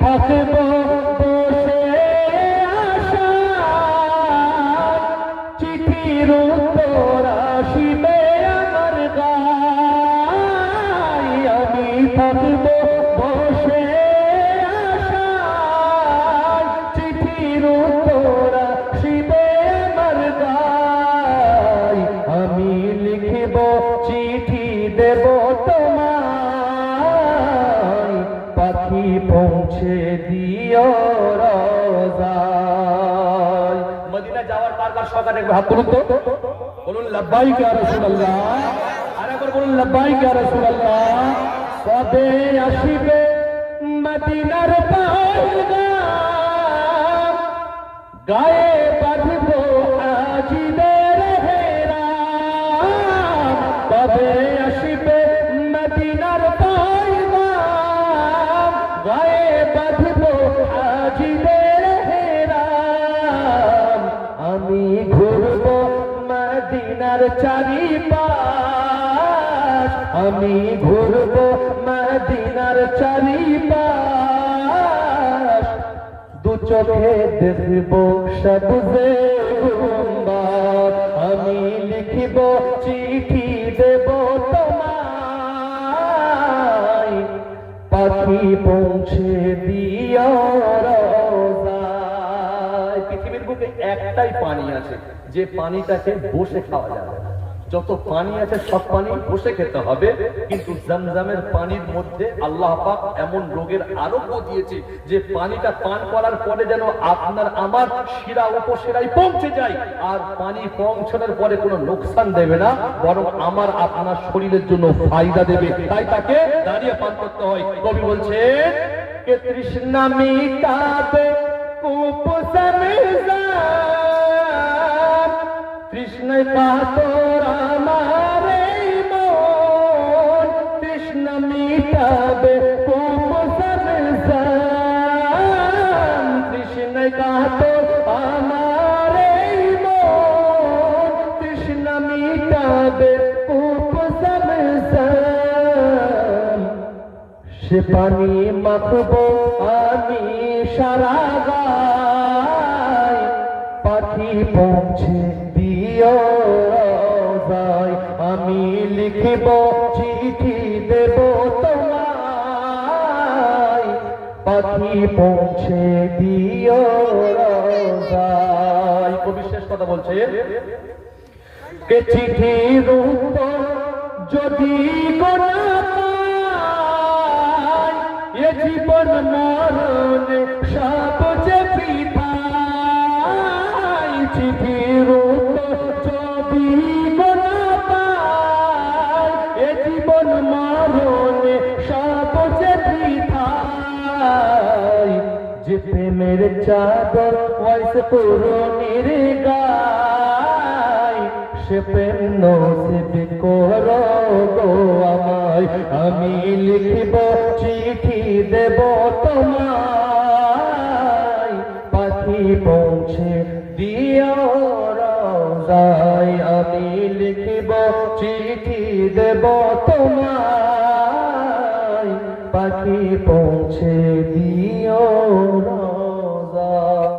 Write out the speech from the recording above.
থাকব বসে আশা। চিঠির উত্তর আসিবে আমার গায়। আমি থাকব বসে পৌঁছে দিও রোজায়। মদিনা যাওয়ার বারবার সকালে একবার হাত তুলুন তো। বলুন লব্বাই কে রাসূলুল্লাহ। আর একবার বলুন লব্বাই কে রাসূলুল্লাহ। কবে আসিবে মদিনার পাহাড় গায়ে আজিদের হেরাম। আমি ঘুরব মদিনার চারিপাশ। আমি ঘুরব মদিনার চারিপাশ। দু চোখে দেখব সবজে আমি লিখিব চিঠি দেব তোমায়। পাখি পৌঁছে দিও একটাই পানি আছে, যে পানিটাকে বসে খাওয়া যাবে। যত পানি আছে, সব পানি বসে খেতে হবে, কিন্তু জমজমের পানির মধ্যে আল্লাহ পাক এমন রোগের আরোগ্য দিয়েছে যে পানিটা পান করার পরে যেন আপনার আমার শিরা উপশিরায় পৌঁছে যায়, আর পানি পৌঁছানোর পরে কোনো লোকসান দেবে না, বরং আমার আপনার শরীরের জন্য ফায়দা দেবে। তাই তাকে দাঁড়িয়ে পান করতে হয়। কবি বলছেন কে তৃষ্ণা মিটাবে কুপসমিজান কৃষ্ণ কাতর আমার কৃষ্ণ মিটাবে কৃষ্ণ কাতর আমার কৃষ্ণ মিটাবে সে পানি মাখবো আমি সারা পাখি পৌঁছে রোজায় আমি লিখিব চিঠি দেব তোমায়। পাখি পৌঁছে দিও রোজায় কবি কথা বলছে কে চিঠির উত্তর যদি পাই, এ জীবন মরণে প্রেমের চাদর ওয়াইস পুরনির গায় সে প্রেম নসিব করো গো আমায় আমি লিখিব চিঠি দেব তোমায় পাখি পৌঁছে দিও দেব তোমায় পাখি পৌঁছে